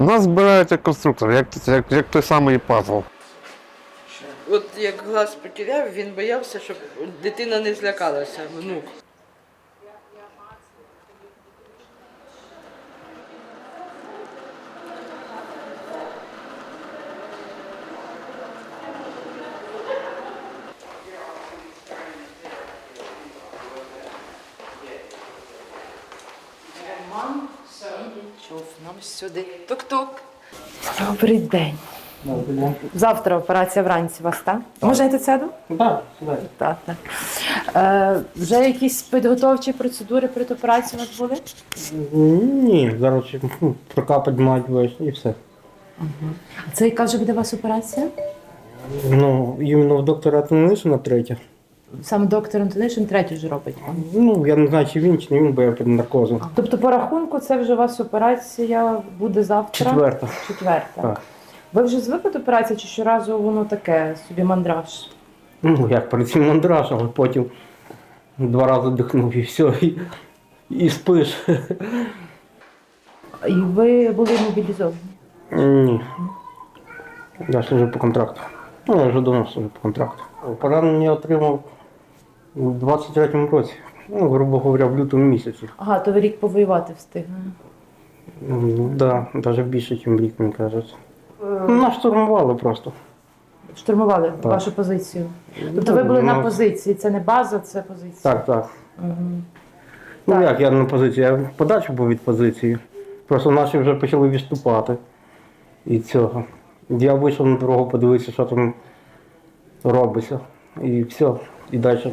Нас збирається конструктор, як, як, як той самий пазл. От як глаз потеряв, він боявся, щоб дитина не злякалася, внук. Сюди. Тук-тук. Добрий день. Завтра операція вранці вас, так? Можна я тут сяду? Так, сюди. Так, так. Е, вже якісь підготовчі процедури перед операцією у вас були? Ні, зараз ну, прокапати мають весь і все. А це яка вже буде у вас операція? Ну, іменно в доктора Атонишина третя. Саме доктор Антонишин третю вже робить. Ну, я не знаю, чи він, чи не він, бо я під наркозом. Тобто по рахунку це вже у вас операція буде завтра? Четверта. Четверта. Так. Ви вже звикли до операції, чи щоразу воно таке собі мандраж? Ну, як перед цим мандраж, але потім два рази дихнув і все, і, і спиш. І ви були мобілізовані? Ні. Я служу по контракту. Ну, я вже давно служу по контракту. Поранення отримав у 23-му році. Ну, грубо говоря, в лютому місяці. Ага, то ви рік повоювати встигли. Так, да, навіть більше, ніж рік, мені кажуть. Ну, нас штурмували просто. Штурмували вашу позицію. Тобто ви були на Ну, позиції, це не база, це позиція. Так, так. Мгм. Ну Так. як я на позиції, я подальше був від позиції. Просто наші вже почали відступати. І цього. Я вийшов на дорогу подивитися, що там робиться. І все. І далі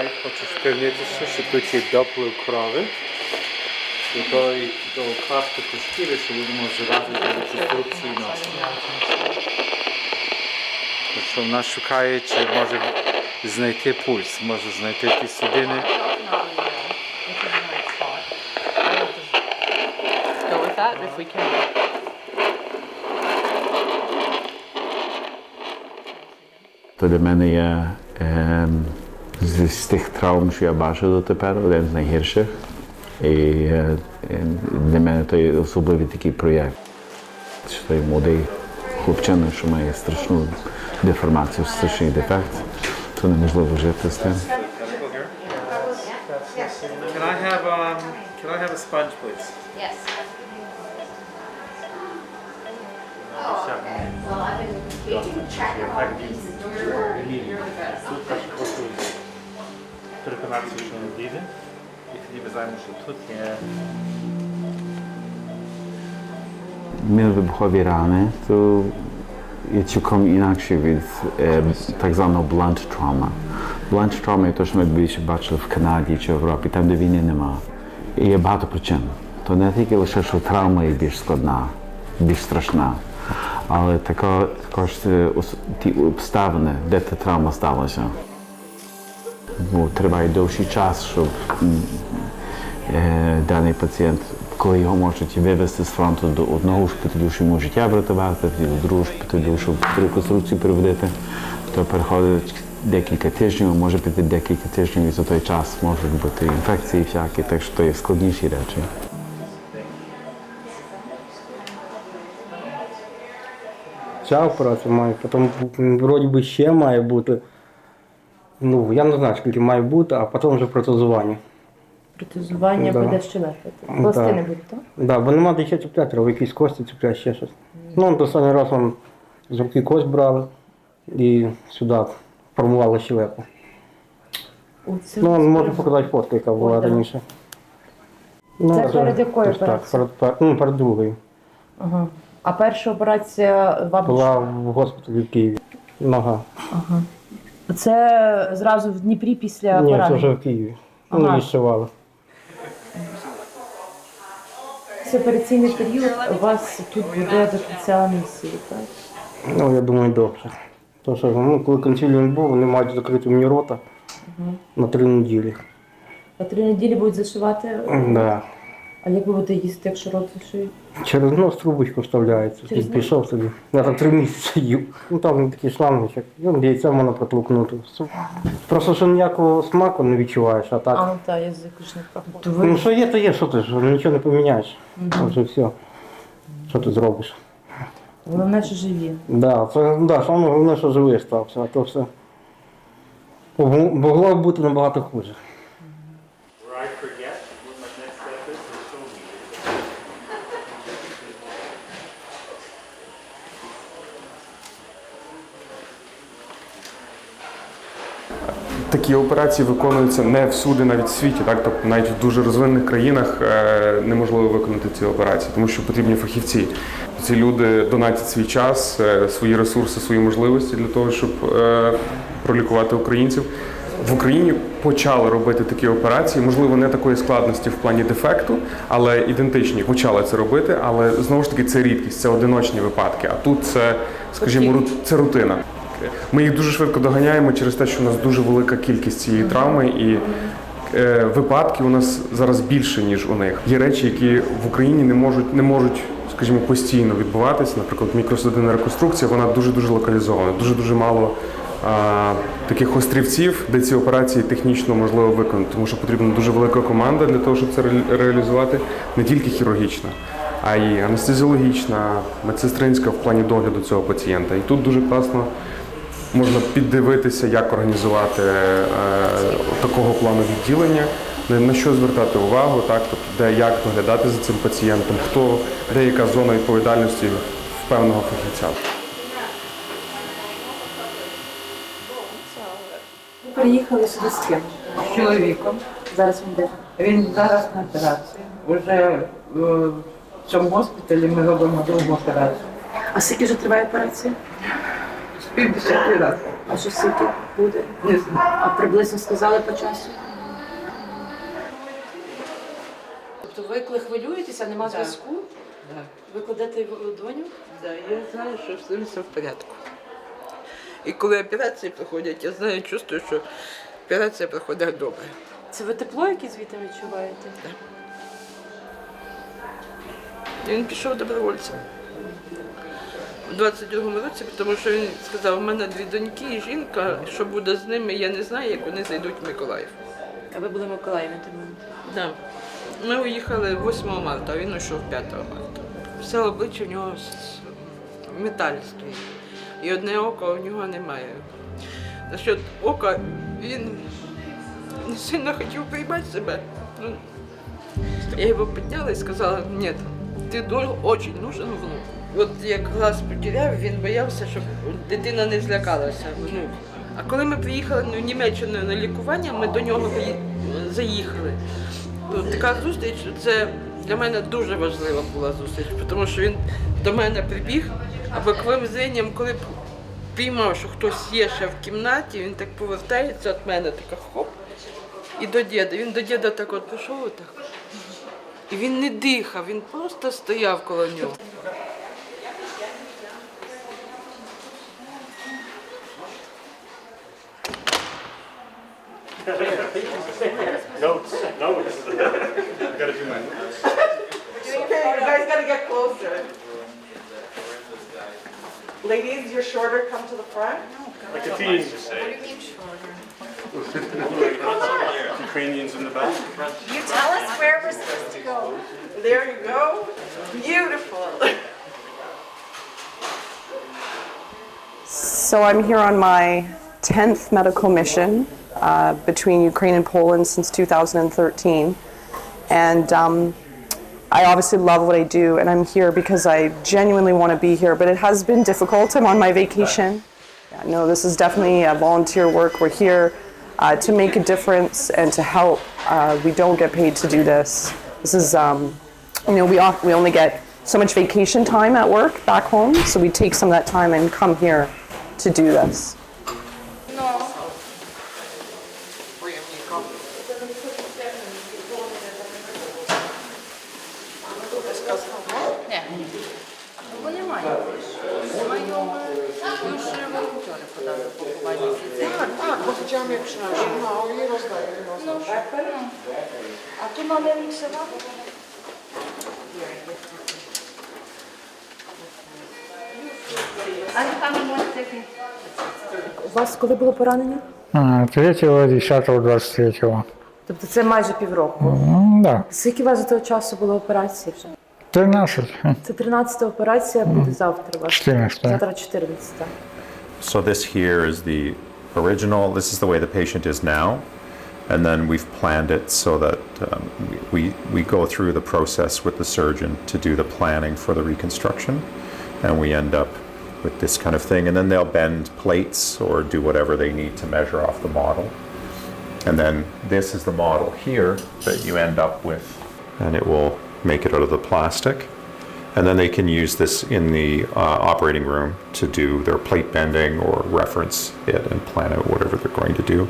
шукають, хочу впевнитися, що тут є доплив крови. І той до клаптику шкіри, що будемо вживати для реконструкції носа. Тобто вона шукає, чи може знайти пульс, може знайти ті судини. If we can. То для мене є е, з, з тих травм, що я бачив дотепер, один з найгірших. І е, е, для мене то особливий такий проєкт. Що той молодий хлопчина, що має страшну деформацію, страшний дефект, то неможливо жити з тим. Can I have um, can I have a sponge, please? Yes. Well, I've been Переконатися, що не дійде. І тоді ми знаємо, що тут є Міновибухові рани то є цілком інакше від е, так званого blunt trauma. Blunt trauma є те, що ми більше бачили в Канаді чи в Європі, там, де війни нема. І є багато причин. То не тільки лише, що травма є більш складна, більш страшна, але тако- також е, ті обставини, де та травма сталася. Бо триває довший час, щоб е, даний пацієнт, коли його можуть вивезти з фронту до одного шпиталю, що йому життя врятувати, до другого шпиталю, щоб реконструкцію приводити, то переходить декілька тижнів, може піти декілька тижнів, і за той час можуть бути інфекції всякі, так що то є складніші речі. Ця операція має, потім вроді би ще має бути. Ну, я не знаю, скільки має бути, а потім вже протезування. Протезування Да. буде щелепити. Пластини будуть, так? Да, бо нема де ще цепляти, треба якісь кості цепляти, ще щось. Ну, останній раз он з руки кость брали і сюди формували щелепу. Оце Ну, можу показати фотку, яка була Ой, да. раніше. Ну, Це перед якою ось Так, операцією? перед, пер- ну, перед другою. Ага. А перша операція вам Була в госпіталі в Києві. Нога. Ага. Це зразу в Дніпрі після Ні, це поранення? вже в Києві. Ну, Ага. відшивали. Це операційний період у вас тут буде до кінця місії, так? Ну, я думаю, довше. Тому що ну, коли консиліум був, вони мають закрити мені рота на три неділі. А три неділі будуть зашивати. Да. А як ви будете їсти, якщо рот зашиють? Через нос трубочку вставляється. Через Ти пішов собі. Я там три місяці їв. Ну там такий шлангочок. Ну, яйця можна протолкнути. Просто що ніякого смаку не відчуваєш, а так. А, ну так, язик ж не проходить. Ну що є, то є, що ти ж нічого не поміняєш. Вже все. Що ти зробиш? Головне, що живі. Да, це да, саме головне, що живий стався, а то все. Могло б бути набагато хуже. Такі операції виконуються не всюди, навіть в світі. Так, тобто навіть в дуже розвинених країнах е, неможливо виконати ці операції, тому що потрібні фахівці. Ці люди донатять свій час, е, свої ресурси, свої можливості для того, щоб е, пролікувати українців. В Україні почали робити такі операції, можливо, не такої складності в плані дефекту, але ідентичні почали це робити. Але знову ж таки це рідкість, це одиночні випадки. А тут це, скажімо, це рутина. Ми їх дуже швидко доганяємо через те, що у нас дуже велика кількість цієї травми, і е, випадки у нас зараз більше ніж у них. Є речі, які в Україні не можуть не можуть, скажімо, постійно відбуватися. Наприклад, мікросудинна реконструкція, вона дуже дуже локалізована, дуже дуже мало. а, Таких острівців, де ці операції технічно можливо виконати, тому що потрібна дуже велика команда для того, щоб це реалізувати, не тільки хірургічна, а й анестезіологічна, медсестринська в плані догляду цього пацієнта. І тут дуже класно можна піддивитися, як організувати е, такого плану відділення, на, що звертати увагу, так, тобто де як доглядати за цим пацієнтом, хто, де яка зона відповідальності в певного фахівця. Приїхали сюди з ким? З чоловіком. Зараз він де? Він зараз на операції. Уже е, в цьому госпіталі ми робимо другу операцію. А скільки вже триває операція? З півдесяти разів. А що скільки буде? Не знаю. А приблизно сказали по часу? Тобто ви коли хвилюєтеся, нема Так. зв'язку, Так. ви кладете в ладоню? Да, я знаю, що все в порядку. І коли операції проходять, я знаю, чувствую, що операція проходить добре. Це ви тепло якесь звідти відчуваєте? І Він пішов добровольцем. У 22-му році, тому що він сказав, у мене дві доньки і жінка, що буде з ними, я не знаю, як вони зайдуть в Миколаїв. А ви були в Миколаєві на той момент? Да. Ми уїхали 8 марта, а він уйшов 5 марта. Все обличчя в нього металь стоїть. І одне око у нього немає. Насчет ока він не сильно хотів приймати себе. Ну, я його підняла і сказала, ні, ти дуже очень нужен внук. От як глаз потеряв, він боявся, щоб дитина не злякалася. внук. А коли ми приїхали в Німеччину на лікування, ми до нього заїхали. Ну, Така зустріч це для мене дуже важлива була зустріч, тому що він до мене прибіг, а боковим зренням, коли піймав, що хтось є ще в кімнаті, він так повертається від мене, така хоп, і до діда. Він до діда так от пішов отак. І він не дихав, він просто стояв коло нього. You're shorter, come to the front. Like a teen. Just say you need shorter Ukrainians in the back. You tell us where we're supposed to go. There you go. Beautiful. So I'm here on my 10th medical mission uh, between Ukraine and Poland since 2013. And um, I obviously love what I do, and I'm here because I genuinely want to be here, but it has been difficult. I'm on my vacation. Yeah, no, this is definitely a volunteer work. We're here uh, to make a difference and to help. Uh, we don't get paid to do this. This is, um, you know, we, off, we only get so much vacation time at work back home, so we take some of that time and come here to do this. У вас коли було поранення? 3-го, 10-го, 23-го. Тобто це майже півроку. Ну, да. Скільки у вас за того часу було операцій вже? 13. Це 13 операція, буде завтра у вас. 14. Завтра 14. So this here is the original, this is the way the patient is now. And then we've planned it so that um, we, we go through the process with the surgeon to do the planning for the reconstruction. And we end up with this kind of thing. And then they'll bend plates or do whatever they need to measure off the model. And then this is the model here that you end up with. And it will make it out of the plastic. And then they can use this in the uh, operating room to do their plate bending or reference it and plan out whatever they're going to do.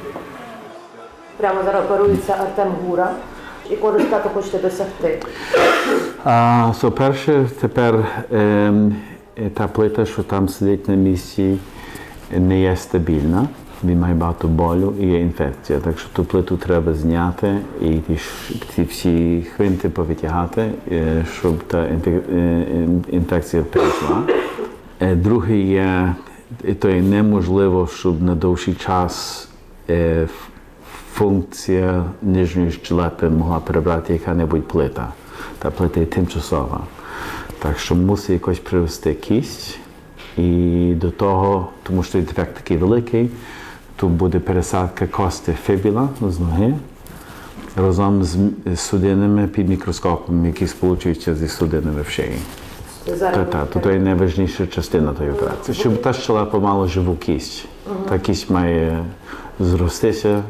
Uh, so Persheth per um, та плита, що там сидить на місці, не є стабільна. Він має багато болю і є інфекція. Так що ту плиту треба зняти і ці всі хвинти повитягати, е, щоб та е, інфекція перейшла. Е, Друге є, то є неможливо, щоб на довший час функція нижньої щелепи могла перебрати яка-небудь плита. Та плита є тимчасова. Так що мусить якось привести кість. І до того, тому що дефект такий великий, тут буде пересадка кости фібіла з ноги разом з судинами під мікроскопом, які сполучуються зі судинами в шиї. Та, та, то, то є найважніша частина тої операції. Щоб та щелепа мала живу кість. Та кість має зростися,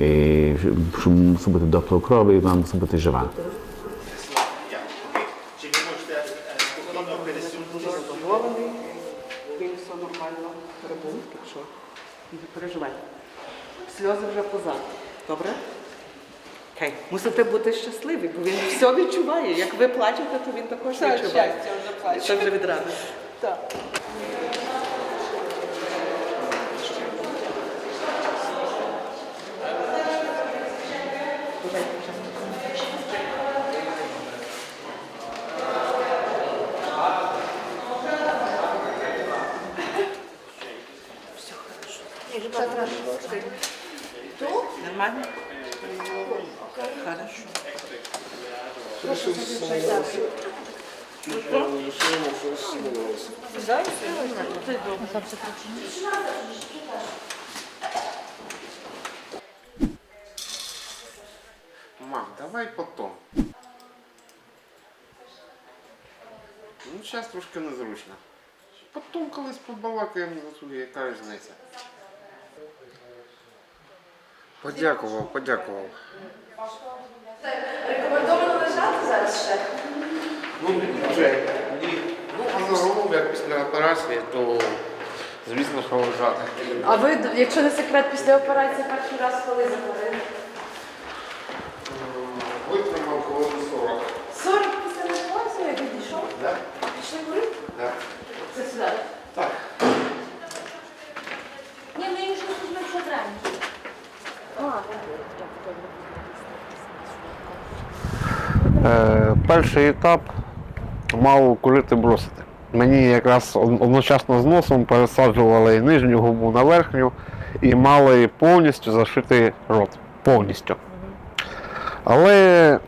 і щоб мусить бути доплив крові, і вона мусить бути жива. Окей. Мусите бути щасливі, бо він все відчуває. Як ви плачете, то він також Все, відчуває. щастя вже плаче. Це вже від радості. Так. Нормально? Хорошо. Мам, давай потом. Ну, зараз трошки незручно. Потім колись побалакаємо за собі, яка різниця. Подякував, подякував. Рекомендовано лежати зараз ще. Ну, вже ні. Ну, а загалом, як після операції, то звісно, що лежати. А ви, якщо не секрет, після операції перший раз коли захворіли? Витримав хвилин 40. 40 після операції, як відійшов? Так? Пішли курити? Так. Це сюди. Так. Ні, ми їх щось візьмемо ще зранку. Е, перший етап мав курити бросити. Мені якраз одночасно з носом пересаджували нижню губу на верхню і мали повністю зашити рот. Повністю. Але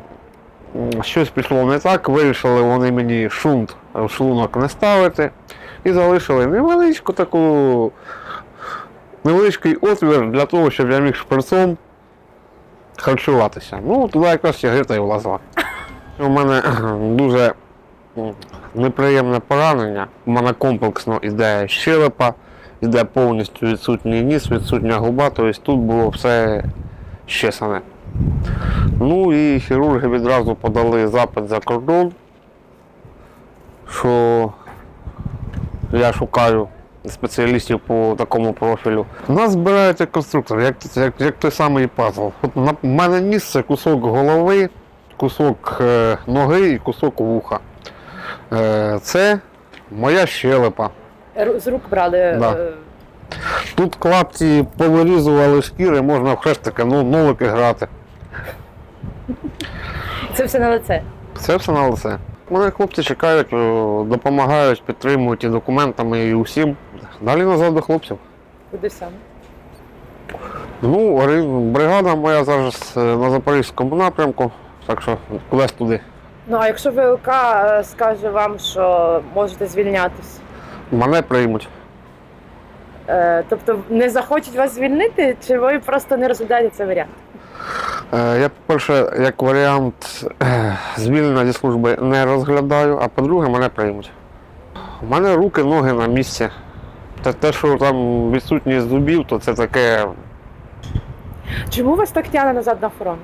щось пішло не так, вирішили вони мені шунт в шлунок не ставити і залишили невеличку таку невеличкий отвір для того, щоб я міг шприцом харчуватися. Ну, туди якраз сигарета і влазила. У мене дуже неприємне поранення. У мене комплексно іде щелепа, іде повністю відсутній ніс, відсутня губа, тобто тут було все щесане. Ну і хірурги відразу подали запит за кордон, що я шукаю спеціалістів по такому профілю. Нас збирають як конструктор, як, як, як той самий пазл. На мене ніс це кусок голови, кусок е, ноги і кусок вуха. Е, це моя щелепа. З рук брали. Да. е, Тут клапті повирізували шкіри, можна в хрестики, ну, нолики грати. Це все на лице. Це все на лице. Мене хлопці чекають, допомагають, підтримують і документами, і усім. Далі назад до хлопців. Куди саме? Ну, бригада моя зараз на Запорізькому напрямку, так що кудись туди. Ну а якщо ВЛК е, скаже вам, що можете звільнятись, Мене приймуть. е, тобто не захочуть вас звільнити, чи ви просто не розглядаєте цей варіант? Е, Я, по-перше, як варіант е, звільнення зі служби не розглядаю, а по-друге, мене приймуть. У мене руки, ноги на місці. Те, те, що там відсутність зубів, то це таке Чому вас так тягне назад на фронт?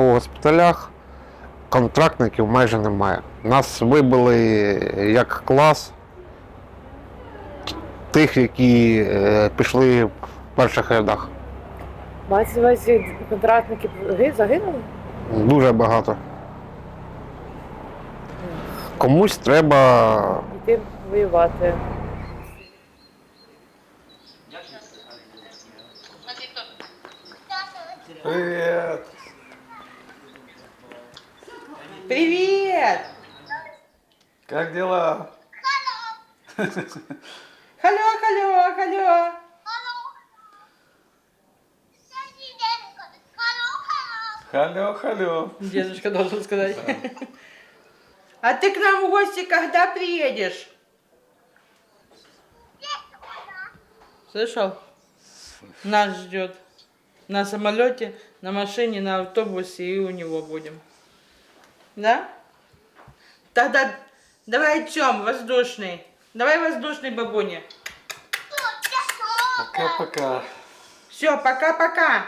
По госпіталях контрактників майже немає. Нас вибили як клас тих, які е, пішли в перших рядах. Мається на увазі контрактники загинули? Дуже багато. Комусь треба Йти воювати. Привет! Как дела? Халло, халло, халло! Халло, халло. Дедушка должен сказать. А ты к нам в гости когда приедешь? Слышал? Нас ждет. На самолете, на машине, на автобусе и у него будем. Да? Тогда давай чем? Воздушный. Давай воздушный бабуня. Пока-пока. Все, пока-пока.